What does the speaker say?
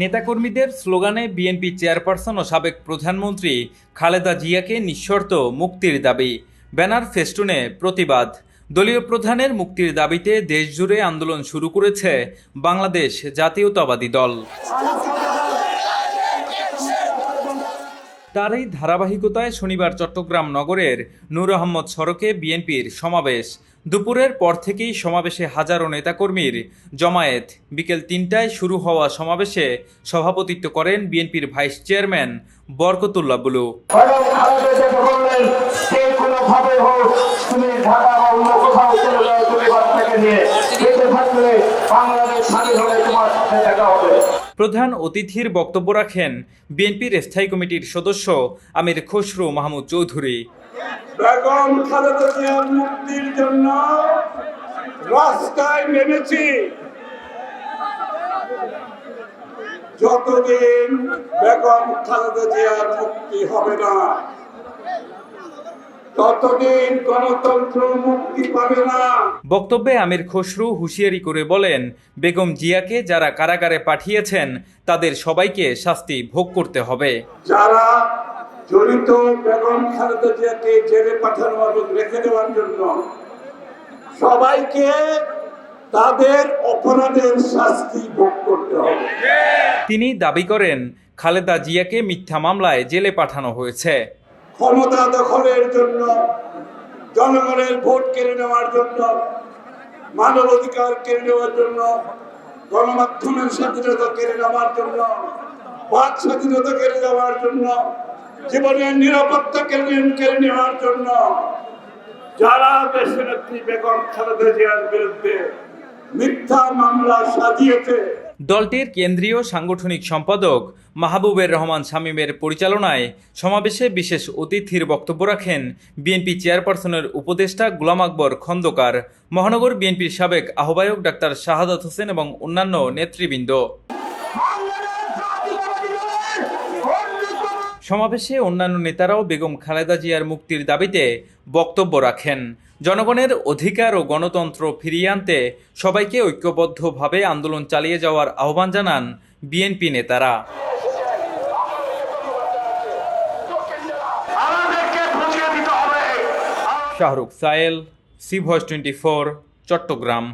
নেতাকর্মীদের স্লোগানে BNP chairperson ও সাবেক প্রধানমন্ত্রী খালেদা জিয়াকে নিঃশর্ত মুক্তির দাবি। ব্যানার ফেস্টুনে প্রতিবাদ। দলীয় প্রধানের মুক্তির দাবিতে দেশজুড়ে আন্দোলন শুরু করেছে বাংলাদেশ জাতীয়তাবাদী দল। তারই ধারাবাহিকতায় শনিবার চট্টগ্রাম নগরের নূর আহমদ সড়কে বিএনপির সমাবেশ। দুপুরের পর থেকেই সমাবেশে হাজারো নেতাকর্মীর জমায়েত। বিকেল তিনটায় শুরু হওয়া সমাবেশে সভাপতিত্ব করেন বিএনপির ভাইস চেয়ারম্যান বরকতুল্লাহ বুলু। প্রধান অতিথির বক্তব্য রাখেন বিএনপির স্থায়ী কমিটির সদস্য আমির খসরু মাহমুদ চৌধুরী। বেগম খালেদা জিয়ার মুক্তির জন্য রাস্তায় নেমেছি। যতদিন বেগম খালেদা জিয়ার মুক্তি হবে না ততদিন গণতন্ত্র মুক্তি পাবে না। বক্তব্যে আমির খসরু হুঁশিয়ারি করে বলেন বেগম জিয়াকে যারা কারাগারে পাঠিয়েছেন তাদের সবাইকে শাস্তি ভোগ করতে হবে। যারা জড়িত বেগম খালেদা জিয়াকে জেলে পাঠানো এবং রেখে দেওয়ার জন্য সবাইকে তাদের অপরাধের শাস্তি ভোগ করতে হবে। তিনি দাবি করেন খালেদা জিয়াকে মিথ্যা মামলায় জেলে পাঠানো হয়েছে। ক্ষমতা দখলের জন্য, জনগণের ভোট কেড়ে নেওয়ার জন্য মানব অধিকার কেড়ে নেওয়ার জন্য, গণমাধ্যমের স্বাধীনতা কেড়ে নেওয়ার জন্য, বাক স্বাধীনতা কেড়ে নেওয়ার জন্য, জীবনের নিরাপত্তা কেড়ে কেড়ে নেওয়ার জন্য, যারা দেশনেত্রী বেগম খালেদা জিয়ার বিরুদ্ধে মিথ্যা মামলা সাজিয়েছে দলটির কেন্দ্রীয় সাংগঠনিক সম্পাদক মাহবুবের রহমান শামীমের পরিচালনায় সমাবেশে বিশেষ অতিথির বক্তব্য রাখেন বিএনপি চেয়ারপারসনের উপদেষ্টা গুলাম আকবর খন্দকার, মহানগর বিএনপির সাবেক আহ্বায়ক ডাক্তার শাহাদাত হোসেন এবং অন্যান্য নেতৃবৃন্দ। সমাবেশে অন্যান্য নেতারাও বেগম খালেদা জিয়ার মুক্তির দাবিতে বক্তব্য রাখেন। জনগণের অধিকার ও গণতন্ত্র ফিরিয়ে আনতে সবাইকে ঐক্যবদ্ধভাবে আন্দোলন চালিয়ে যাওয়ার আহ্বান জানান বিএনপি নেতারা। Shahrukh Sayel C voice twenty four Chattogram.